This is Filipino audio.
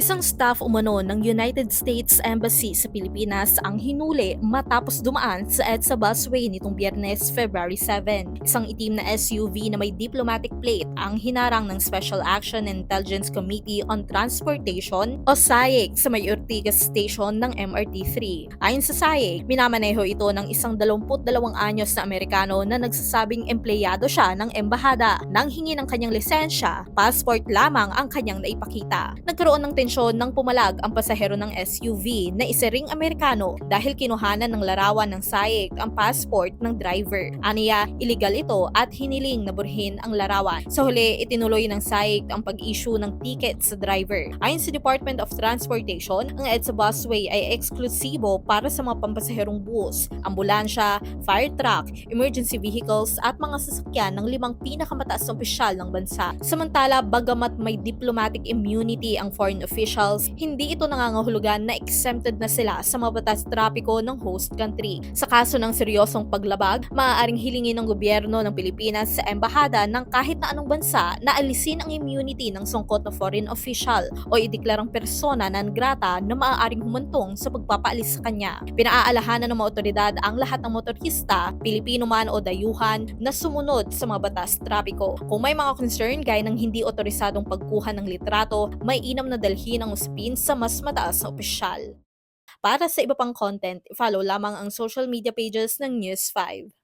Isang staff umano ng United States Embassy sa Pilipinas ang hinuli matapos dumaan sa EDSA busway nitong biyernes, February 7. Isang itim na SUV na may diplomatic plate ang hinarang ng Special Action Intelligence Committee on Transportation o SAIC sa may Ortigas Station ng MRT-3. Ayon sa SAIC, minamaneho ito ng isang 22 anyos na Amerikano na nagsasabing empleyado siya ng embahada nang hingi ng kanyang lisensya, passport lamang ang kanyang naipakita. Nagkaroon ng tensyon nang pumalag ang pasahero ng SUV na isa ring Amerikano dahil kinuhanan ng larawan ng SAIC ang passport ng driver. Aniya, illegal ito at hiniling na burhin ang larawan. Sa huli, itinuloy ng SAIC ang pag-issue ng ticket sa driver. Ayon sa Department of Transportation, ang EDSA busway ay eksklusibo para sa mga pampasaherong bus, ambulansya, fire truck, emergency vehicles at mga sasakyan ng limang pinakamataas na opisyal ng bansa. Samantala, bagamat may diplomatic immunity ang foreign officials, hindi ito nangangahulugan na exempted na sila sa mga batas trapiko ng host country. Sa kaso ng seryosong paglabag, maaaring hilingin ng gobyerno ng Pilipinas sa embahada ng kahit na anong bansa na alisin ang immunity ng sungkot na foreign official o ideklarang persona non grata na maaaring humantong sa pagpapaalis sa kanya. Pinaaalahanan ng mga otoridad ang lahat ng motorista, Pilipino man o dayuhan, na sumunod sa mga batas trapiko. Kung may mga concern gaya ng hindi otorisadong pagkuha ng litrato, may inam na dalhin ang usapin sa mas mataas na opisyal. Para sa iba pang content, follow lamang ang social media pages ng News 5.